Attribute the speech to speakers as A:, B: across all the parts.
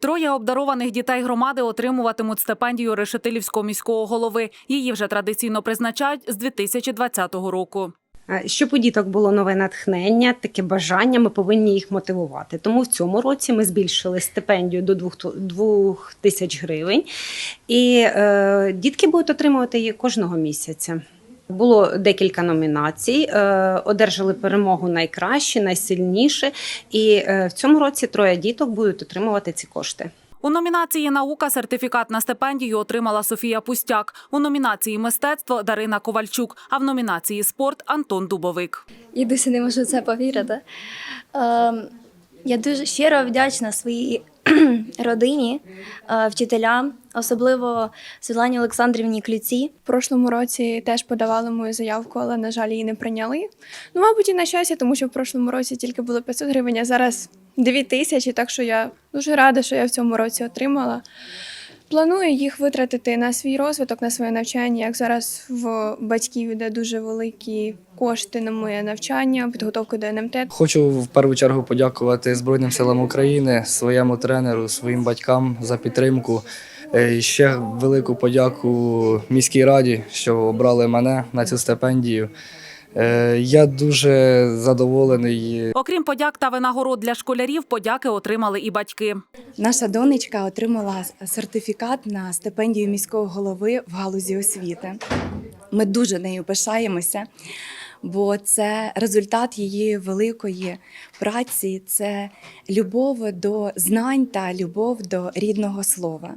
A: Троє обдарованих дітей громади отримуватимуть стипендію Решетилівського міського голови. Її вже традиційно призначають з 2020 року.
B: Щоб у діток було нове натхнення, таке бажання, ми повинні їх мотивувати. Тому в цьому році ми збільшили стипендію до 2 тисяч гривень, і е, дітки будуть отримувати її кожного місяця. Було декілька номінацій, е, одержали перемогу найкраще, найсильніше. І е, в цьому році троє діток будуть отримувати ці кошти.
A: У номінації Наука сертифікат на стипендію отримала Софія Пустяк. У номінації Мистецтво Дарина Ковальчук. А в номінації Спорт Антон Дубовик.
C: І досі не можу в це повірити. Ем, я дуже щиро вдячна своїй родині, е, вчителям, особливо Світлані Олександрівні Клюці.
D: В прошлому році теж подавали мою заявку, але, на жаль, її не прийняли. Ну, мабуть, і на щастя, тому що в прошлому році тільки було 500 гривень, а зараз 2 тисячі, так що я дуже рада, що я в цьому році отримала. Планую їх витратити на свій розвиток, на своє навчання. Як зараз в батьків йде дуже великі кошти на моє навчання, підготовку до НМТ.
E: Хочу в першу чергу подякувати Збройним силам України, своєму тренеру, своїм батькам за підтримку. Е, Ще велику подяку міській раді, що обрали мене на цю стипендію. Е, Я дуже задоволений
A: Окрім подяк та винагород для школярів, подяки отримали і батьки.
F: Наша донечка отримала сертифікат на стипендію міського голови в галузі освіти. Ми дуже нею пишаємося, бо це результат її великої праці, це любов до знань та любов до рідного слова.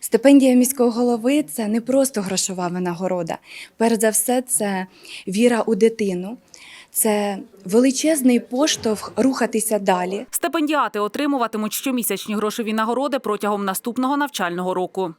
F: Стипендія міського голови це не просто грошова винагорода. Перш за все, це віра у дитину, це величезний поштовх рухатися далі.
A: Стипендіати отримуватимуть щомісячні грошові нагороди протягом наступного навчального року.